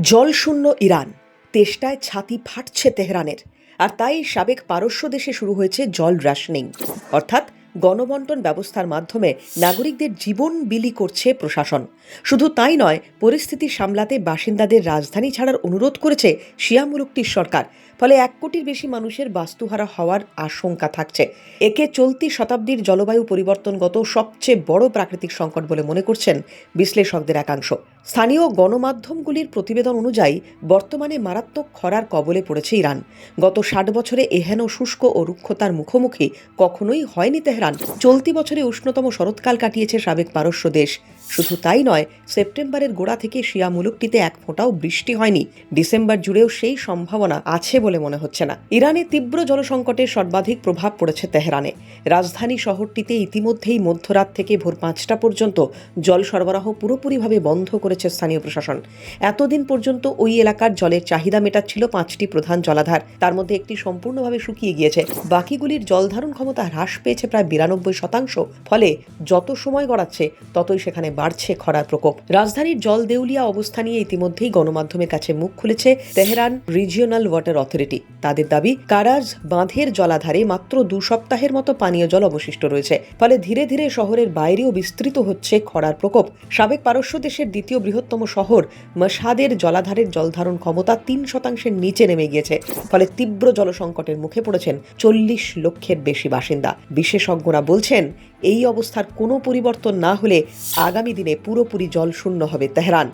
জলশূন্য Iran. তেষ্টায় ছাতি ফাটছে তেহরানের। আর তাই সাবেক পারস্য দেশে শুরু হয়েছে জল রাশনিং। অর্থাৎ গণবন্টন ব্যবস্থার মাধ্যমে নাগরিকদের জীবন বিলি করছে প্রশাসন। শুধু তাই নয়, পরিস্থিতি সামলাতে বাসিন্দাদের রাজধানী ছাড়ার অনুরোধ করেছে শিয়া মুলুকটির সরকার। ফলে এক কোটির বেশি মানুষের বাস্তুহারা হওয়ার আশঙ্কা থাকছে। একে চলতি শতাব্দীর জলবায়ু পরিবর্তনগত সবচেয়ে বড় প্রাকৃতিক সংকট বলে মনে করছেন বিশ্লেষকদের একাংশ। স্থানীয় গণমাধ্যমগুলির প্রতিবেদন অনুযায়ী, বর্তমানে মারাত্মক খরার কবলে পড়েছে ইরান। গত ষাট বছরে এহেন শুষ্ক ও রুক্ষতার মুখোমুখি কখনোই হয়নি তেহরান। চলতি বছরে উষ্ণতম শরৎকাল কাটিয়েছে সাবেক পারস্য দেশ। শুধু তাই নয়, সেপ্টেম্বরের গোড়া থেকে শিয়া মুলুকটিতে এক ফোঁটাও বৃষ্টি হয়নি। ডিসেম্বর জুড়েও সেই সম্ভাবনা আছে বলে মনে হচ্ছে না। ইরানে তীব্র জলসংকটের সর্বাধিক প্রভাব পড়েছে তেহরানে। রাজধানী শহরটিতে ইতিমধ্যেই মধ্যরাত থেকে ভোর পাঁচটা পর্যন্ত জল সরবরাহ পুরোপুরিভাবে বন্ধ করেছে স্থানীয় প্রশাসন। এতদিন পর্যন্ত ওই এলাকার জলের চাহিদা মেটাচ্ছিল পাঁচটি প্রধান জলাধার। তার মধ্যে একটি সম্পূর্ণভাবে শুকিয়ে গিয়েছে। বাকিগুলির জলধারণ ক্ষমতা হ্রাস পেয়েছে প্রায় বিরানব্বই শতাংশ। ফলে যত সময় গড়াচ্ছে, ততই সেখানে বাড়ছে খরার প্রকোপ। রাজধানীর জল দেউলিয়া অবস্থা নিয়ে ইতিমধ্যেই গণমাধ্যমের কাছে মুখ খুলেছে তেহরান রিজিওনাল ওয়াটার অথরিটি। তাদের দাবি, কারাজ বাঁধের জলাধারে মাত্র দু সপ্তাহের মতো পানীয় জল অবশিষ্ট রয়েছে। ফলে ধীরে ধীরে শহরের বাইরেও বিস্তৃত হচ্ছে খরার প্রকোপ। সাবেক পারস্য দেশের দ্বিতীয় বৃহত্তম শহর, মশাদের জলাধারের জলধারণ ক্ষমতা তিন শতাংশের নিচে নেমে গিয়েছে। ফলে তীব্র জলসংকটের মুখে পড়েছেন চল্লিশ লক্ষের বেশি বাসিন্দা। বিশেষজ্ঞরা বলছেন, এই অবস্থার কোনো পরিবর্তন না হলে আগামী দিনে পুরোপুরি জলশূন্য হবে তেহরান।